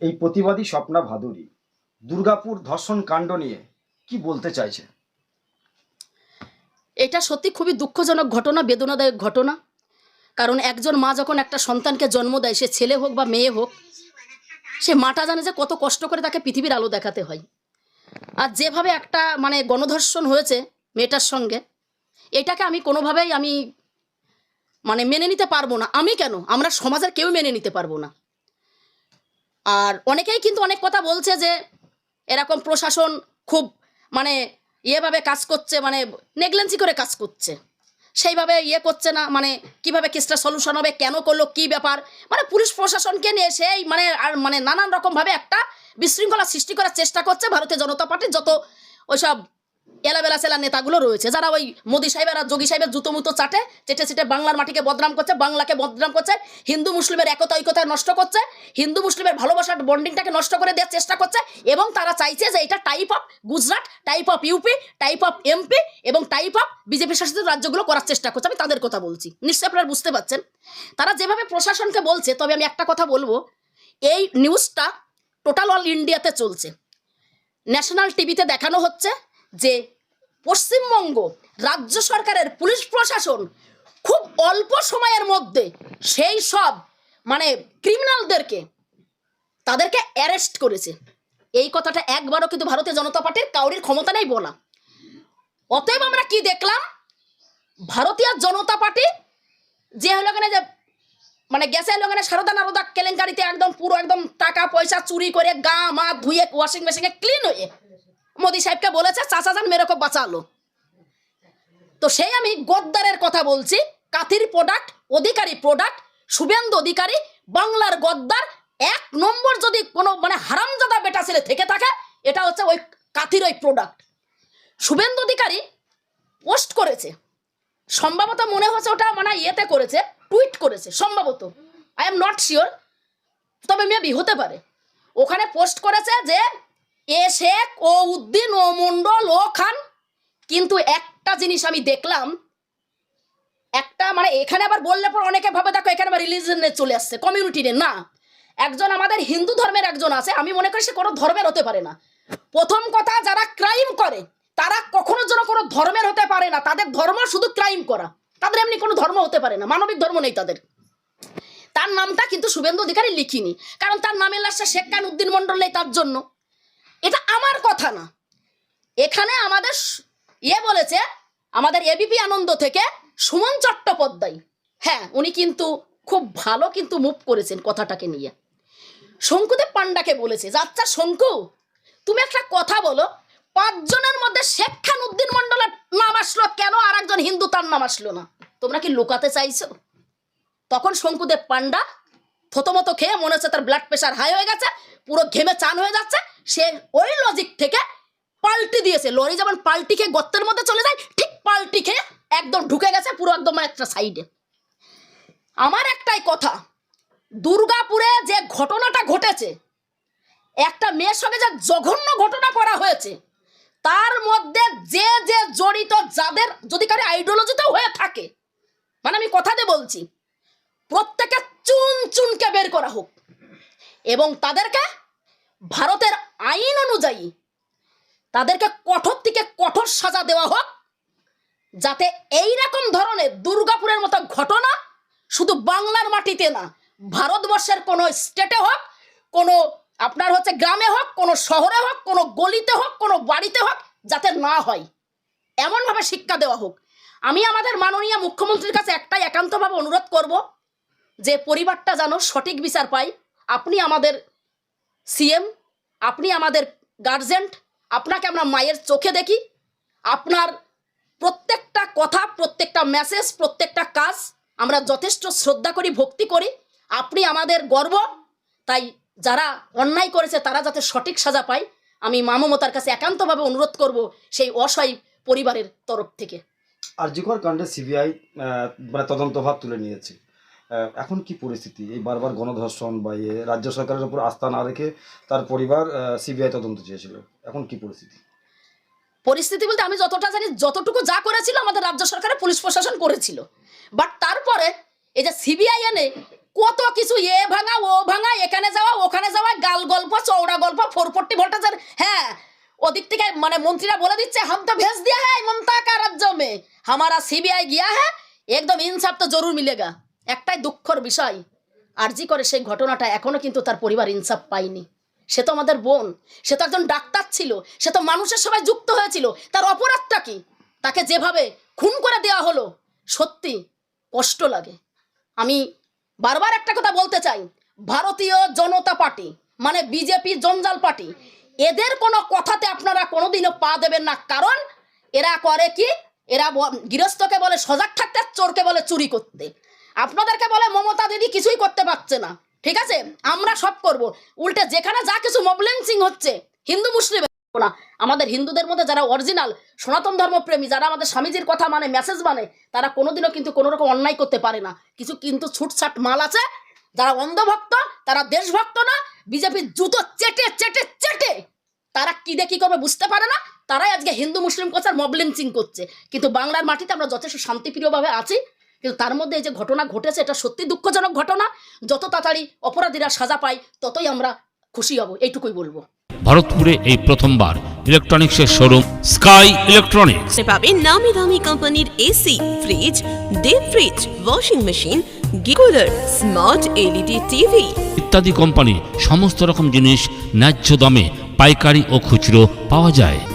এই প্রতিবাদী স্বপ্না ভাদুরী দুর্গাপুর ধর্ষণ কাণ্ড নিয়ে কি বলতে চাইছে? এটা সত্যি খুবই দুঃখজনক ঘটনা, বেদনাদায়ক ঘটনা। কারণ একজন মা যখন একটা সন্তানকে জন্ম দেয়, সে ছেলে হোক বা মেয়ে হোক, সে মাটা জানে যে কত কষ্ট করে তাকে পৃথিবীর আলো দেখাতে হয়। আর যেভাবে একটা মানে গণধর্ষণ হয়েছে মেয়েটার সঙ্গে, এটাকে আমি কোনোভাবেই আমি মানে মেনে নিতে পারব না। আমি কেন? আমরা সমাজের কেউ মেনে নিতে পারব না। আর অনেকেই কিন্তু অনেক কথা বলছে যে এরকম প্রশাসন খুব মানে ইয়েভাবে কাজ করছে মানে নেগলেন্সি করে কাজ করছে। সেইভাবে ইয়ে করছে না মানে কীভাবে কেসটা সলিউশন হবে, কেন করল, কি ব্যাপার? মানে পুলিশ প্রশাসনকে নিয়ে সেই মানে আর মানে নানান রকমভাবে একটা বিশৃঙ্খলা সৃষ্টি করার চেষ্টা করছে ভারতীয় জনতা পার্টির যত ওইসব এলাবেলা সেলা নেতাগুলো রয়েছে। যারা ওই মোদি সাহেবের আর যোগী সাহেবের জুতো মুতো চাটে, চেটে চেটে বাংলার মাটিকে বদনাম করছে, বাংলাকে বদনাম করছে, হিন্দু মুসলিমের একতা ঐক্যতা নষ্ট করছে, হিন্দু মুসলিমের ভালোবাসার বন্ডিংটাকে নষ্ট করে দেওয়ার চেষ্টা করছে এবং তারা চাইছে যে এটা type of Gujarat type of UP type of MP এবং টাইপ অফ বিজেপি শাসিত রাজ্যগুলো করার চেষ্টা করছে। আমি তাদের কথা বলছি। নিশ্চয়ই আপনারা বুঝতে পারছেন। তারা যেভাবে প্রশাসনকে বলছে, তবে আমি একটা কথা বলব, এই নিউজটা টোটাল অল ইন্ডিয়াতে চলছে। ন্যাশনাল টিভিতে দেখানো হচ্ছে যে পশ্চিমবঙ্গ রাজ্য সরকারের পুলিশ প্রশাসন খুব অল্প সময়ের মধ্যে সেই সব মানে ক্রিমিনালদেরকে তাদেরকে অ্যারেস্ট করেছে। এই কথাটা একবারও কিন্তু ভারতীয় জনতা পার্টির কাউরির ক্ষমতা নেই বলা। অতএব আমরা কি দেখলাম? ভারতীয় জনতা পার্টি যে হলো এখানে যে মানে গেছে লোকের সারদা নারদা কেলেঙ্কারিতে একদম পুরো একদম টাকা পয়সা চুরি করে গা, মা ধুয়ে ওয়াশিং মেশিনে ক্লিন হয়ে। মোদি সাহেবকে বলেছে, চাচা যান, মেরে বাঁচালো। তো সেই আমি গদ্দারের কথা বলছি, কাথির প্রোডাক্ট অধিকারী প্রোডাক্ট শুভেন্দু অধিকারী, বাংলার গদ্দার, এক নম্বর যদি কোনো মানে হারামজাদা বেটা ছেলে থেকে থাকে, এটা হচ্ছে ওই কাথির ওই প্রোডাক্ট শুভেন্দু অধিকারী পোস্ট করেছে, সম্ভবত মনে হচ্ছে ওটা মানে ইয়েতে করেছে, টুইট করেছে, সম্ভবত। আই এম নট শিওর তবে মেবি হতে পারে। ওখানে পোস্ট করেছে যে এ শেখ ও উদ্দিন ও মন্ডল ও খান। কিন্তু একটা জিনিস আমি দেখলাম, একটা মানে এখানে আবার বললে পর অনেকে ভাবে, দেখো এখানে আবার রিলিজনে চলে আসছে কমিউনিটি না, একজন আমাদের হিন্দু ধর্মের একজন আছে, আমি মনে করি সে কোনো ধর্মের হতে পারে না। প্রথম কথা, যারা ক্রাইম করে, তারা কখনো যেন কোনো ধর্মের হতে পারে না। তাদের ধর্ম শুধু ক্রাইম করা। তাদের এমনি কোনো ধর্ম হতে পারে না, মানবিক ধর্ম নেই তাদের। তার নামটা কিন্তু শুভেন্দু অধিকারী লিখিনি। কারণ তার নামের লাশটা শেখ কান উদ্দিন মন্ডল নেই তার জন্য। এটা আমার কথা না। এখানে আমাদের ইয়ে বলেছে, আমাদের এবিপি আনন্দ থেকে সুমন চট্টোপাধ্যায়। হ্যাঁ উনি কিন্তু খুব ভালো কিন্তু মুভ করেছেন কথাটাকে নিয়ে। শঙ্কুদেব পান্ডাকে বলেছে, যে আচ্ছা শঙ্কু, তুমি একটা কথা বলো, পাঁচজনের মধ্যে শেখ খান উদ্দিন মন্ডলের নাম আসলো কেন, আর একজন হিন্দু তার নাম আসলো না? তোমরা কি লুকাতে চাইছো? তখন শঙ্কুদেব পান্ডা থতমত খেয়ে মনে হচ্ছে তার ব্লাড প্রেশার হাই হয়ে গেছে, পুরো ঘেমে চান হয়ে যাচ্ছে। সে ওই লজিক থেকে পাল্টি দিয়েছে। লরি যেমন পাল্টি খেয়ে গর্তের মধ্যে চলে যায়, ঠিক পাল্টি খেয়ে একদম ঢুকে গেছে পুরো একদম একটা সাইডে আমার একটাই কথা, দুর্গাপুরে যে ঘটনাটা ঘটেছে, একটা মেয়ের সঙ্গে যে জঘন্য ঘটনা করা হয়েছে, তার মধ্যে যে যে জড়িত যাদের, যদি কারও আইডিওলজিতেও হয়ে থাকে মানে আমি কথাতে বলছি প্রত্যেকে চুন চুনকে বের করা হোক। এবং তাদেরকে ভারতের আইন অনুযায়ী তাদেরকে কঠোর থেকে কঠোর সাজা দেওয়া হোক, যাতে এই রকম ধরনের দুর্গাপুরের মতো ঘটনা শুধু বাংলার মাটিতে না, ভারতবর্ষের কোনো স্টেটে হোক, কোনো আপনার হচ্ছে গ্রামে হোক, কোনো শহরে হোক, কোনো গলিতে হোক, কোনো বাড়িতে হোক, যাতে না হয়। এমনভাবে শিক্ষা দেওয়া হোক। আমি আমাদের মাননীয় মুখ্যমন্ত্রীর কাছে একটাই একান্তভাবে অনুরোধ করব যে পরিবারটা যেন সঠিক বিচার পায়, আপনি আমাদের সিএম আপনি আমাদের গার্জেন্ট আপনাকে আমরা মায়ের চোখে দেখি, আপনার প্রত্যেকটা কথা, প্রত্যেকটা মেসেজ প্রত্যেকটা কাজ আমরা যথেষ্ট শ্রদ্ধা করি, ভক্তি করি, আপনি আমাদের গর্ব। তাই যারা অন্যায় করেছে, তারা যাতে সঠিক সাজা পায়, আমি মা মমতার কাছে একান্তভাবে অনুরোধ করব সেই অসহায় পরিবারের তরফ থেকে। আর আরজিকর কাণ্ডে সিবিআই মানে তদন্তভার তুলে নিয়েছে। এখন কি পরিস্থিতি? এই বারবার গণধর্ষণ বা ইয়ে রাজ্য সরকারের উপর আস্থা না রেখে তার পরিবার সিবিআই তদন্ত চেয়েছিল। এখন কি পরিস্থিতি? পরিস্থিতি বলতে আমি যতটা জানি, যতটুকু যা করেছিল আমাদের রাজ্য সরকারের পুলিশ প্রশাসন করেছিল। বাট তারপরে এই যে সিবিআই এনে কত কিছু, এ ভাঙা, ও ভাঙা, এখানে যাওয়া, ওখানে যাওয়া, গাল গল্প চৌড়া গল্প ফোর ফোরটি ভোল্টেজের হ্যাঁ ওদিক থেকে মানে মন্ত্রীরা বলে দিচ্ছে, হাম তো ভেজ দিয়া হ্যাঁ মমতা কা রাজ্য মে, হামারা সিবিআই গিয়া হ্যাঁ একদম ইনসাফ তো জরুর মিলেগা। একটাই দুঃখর বিষয়, আরজি করে সেই ঘটনাটা এখনও কিন্তু তার পরিবার ইনসাফ পায়নি। সে তো আমাদের বোন, সে তো একজন ডাক্তার ছিল, সে তো মানুষের সবাই যুক্ত হয়েছিল, তার অপরাধটা কি? তাকে যেভাবে খুন করে দেওয়া হলো, সত্যি কষ্ট লাগে। আমি বারবার একটা কথা বলতে চাই, ভারতীয় জনতা পার্টি মানে বিজেপি জঞ্জাল পার্টি, এদের কোনো কথাতে আপনারা কোনোদিনও পা দেবেন না, কারণ এরা করে কি? এরা গৃহস্থকে বলে সজাগ থাকতে চোরকে বলে চুরি করতে। আপনাদেরকে বলে মমতা দিদি কিছুই করতে পারছে না। ঠিক আছে? আমরা সব করব। উল্টে যেখানে যা কিছু মবলেন্সিং হচ্ছে, হিন্দু মুসলিম না। আমাদের হিন্দুদের মধ্যে যারা অরিজিনাল সনাতন ধর্মপ্রেমী, যারা আমাদের স্বামীজির কথা মানে মেসেজ মানে তারা কোনোদিনও কিন্তু কোনো রকম অন্যায় করতে পারে না। কিছু কিন্তু ছুটছাট মাল আছে। যারা অন্ধভক্ত, তারা দেশভক্ত না। বিজেপির জুতো চেটে চেটে চেটে। তারা কি কি করবে বুঝতে পারে না। তারাই আজকে হিন্দু মুসলিম কোচার মবলেন্সিং করছে। কিন্তু বাংলার মাটিতে আমরা যথেষ্ট শান্তিপ্রিয়ভাবে আছি। কিন্তু তার মধ্যে এই যে ঘটনা ঘটেছে এটা সত্যি দুঃখজনক ঘটনা। যত তাড়াতাড়ি অপরাধীরা সাজা পায় ততই আমরা খুশি হব এইটুকুই বলব। ভারতপুরে এই প্রথমবার ইলেকট্রনিক্সের শোরুম স্কাই ইলেকট্রনিক্স। পাবেন নামি দামি কোম্পানির AC fridge deep fridge washing machine গিকুলার smart LED TV. ইত্যাদি কোম্পানির সমস্ত রকম জিনিস ন্যায্য দামে পাইকারি ও খুচরো পাওয়া যায়।